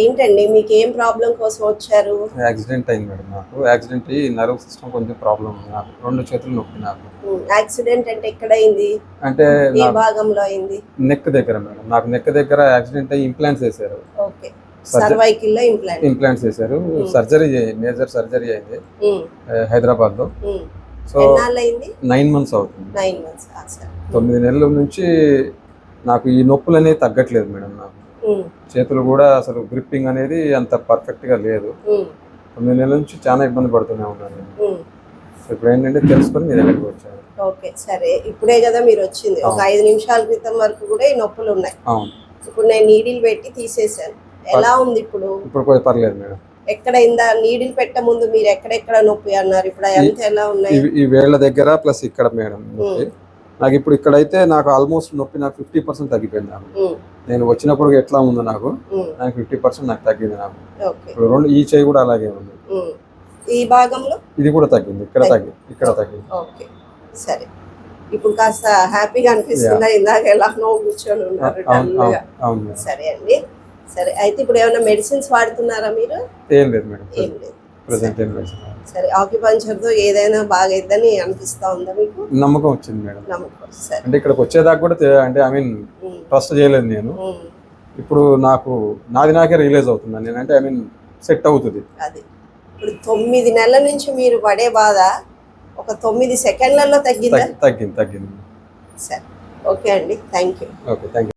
ఏంటండి మీకు ఏం ప్రాబ్లం కోసం వచ్చారు? యాక్సిడెంట్ అయింది మేడం నాకు. యాక్సిడెంట్ అయ్యి నర్వ్ సిస్టమ్ కొంచెం ప్రాబ్లం ఉంది నాకు. రెండు చేతులు నొప్పి నాకు. యాక్సిడెంట్ అంటే ఎక్కడ అయింది అంటే ఏ భాగంలో అయింది? నెక్ దగ్గర మేడం. నాకు నెక్ దగ్గర యాక్సిడెంట్ అయ్యి ఇంప్లాంట్స్ వేశారు. ఓకే. సర్వైకిల్లో ఇంప్లాంట్. ఇంప్లాంట్స్ వేశారు. సర్జరీ మేజర్ సర్జరీ అయింది. హైదరాబాద్లో సో నైన్ మంత్స్ అవుతుంది. Nine months. సార్. తొమ్మిది నెలల నుంచి నాకు ఈ నొప్పులు అనేవి తగ్గట్లేదు మేడం నాకు. చేతులు కూడా అసలు గ్రిప్పింగ్ అనేది అంత పర్ఫెక్ట్గా లేదు. తొమ్మిది నెలల నుంచి చాలా ఇబ్బంది పడుతూనే ఉన్నాను నేను. ఇప్పుడు ఏంటంటే తెలుసుకొని మీ దగ్గరికి వచ్చాను. ఓకే సరే. ఇప్పుడే కదా మీరు వచ్చింది. ఒక ఐదు నిమిషాల క్రితం వరకు కూడా ఈ నొప్పులు ఉన్నాయి. అవును. ఇప్పుడు నేను నీడిల్ పెట్టి తీసేసాను ఎలా ఉంది ఇప్పుడు? ఇప్పుడు పర్లేదు మేడం. ఎక్కడ ఇందా? నీడిల్ పెట్ట ముందు మీరు ఎక్కడెక్కడ నొప్పి అన్నారు? ఇప్పుడు అదంతా ఎలా ఉన్నాయి? ఈ- వేళ్ళ దగ్గర ప్లస్ ఇక్కడ మేడం నాకు ఇప్పుడు ఇక్కడైతే నాకు ఆల్మోస్ట్ నొప్పి నాకు ఫిఫ్టీ పర్సెంట్ తగ్గిపోయింది నాకు. నేను వచ్చినప్పుడు ఎట్లా ఉందో నాకు? నాకు ఫిఫ్టీ పర్సెంట్ నాకు తగ్గింది నాకు. ఇప్పుడు రెండు ఈ చేయి కూడా అలాగే ఉంది. ఈ భాగంలో? ఇది కూడా తగ్గింది. ఇక్కడ తగ్గింది. ఇక్కడ తగ్గింది. ఓకే. సరే. ఇప్పుడు కాస్త హ్యాపీగా అనిపిస్తుందా? ఇందాక ఎలా నో కూర్చొని ఉన్నారు సరే అండి. సరే అయితే ఇప్పుడు ఏమైనా మెడిసిన్స్ వాడుతున్నారా మీరు? ఏం లేదు మేడం. ఏం లేదు. ప్రజెంట్ ఏం లేదు సరే ఆక్యుపంచర్తో ఏదైనా బాగైద్దని అనిపిస్తా ఉందా మీకు? నమ్మకం వచ్చింది మేడం. నమ్మకం సరే. అంటే ఇక్కడికి వచ్చేదాకా కూడా తె- అంటే ఐ మీన్ ట్రస్ట్ చేయలేదు నేను. ఉమ్, ఇప్పుడు నాకు నాది నాకే రియలైజ్ అవుతున్నాను నేను అంటే ఐ మీన్ సెట్ అవుతుంది. అది. ఇప్పుడు తొమ్మిది నెలల నుంచి మీరు పడే బాధ ఒక తొమ్మిది సెకండ్లలో తగ్గిందా? తగ్గి- తగ్గింది తగ్గింది. సరే. ఓకే అండి. Thank you. Okay thank you.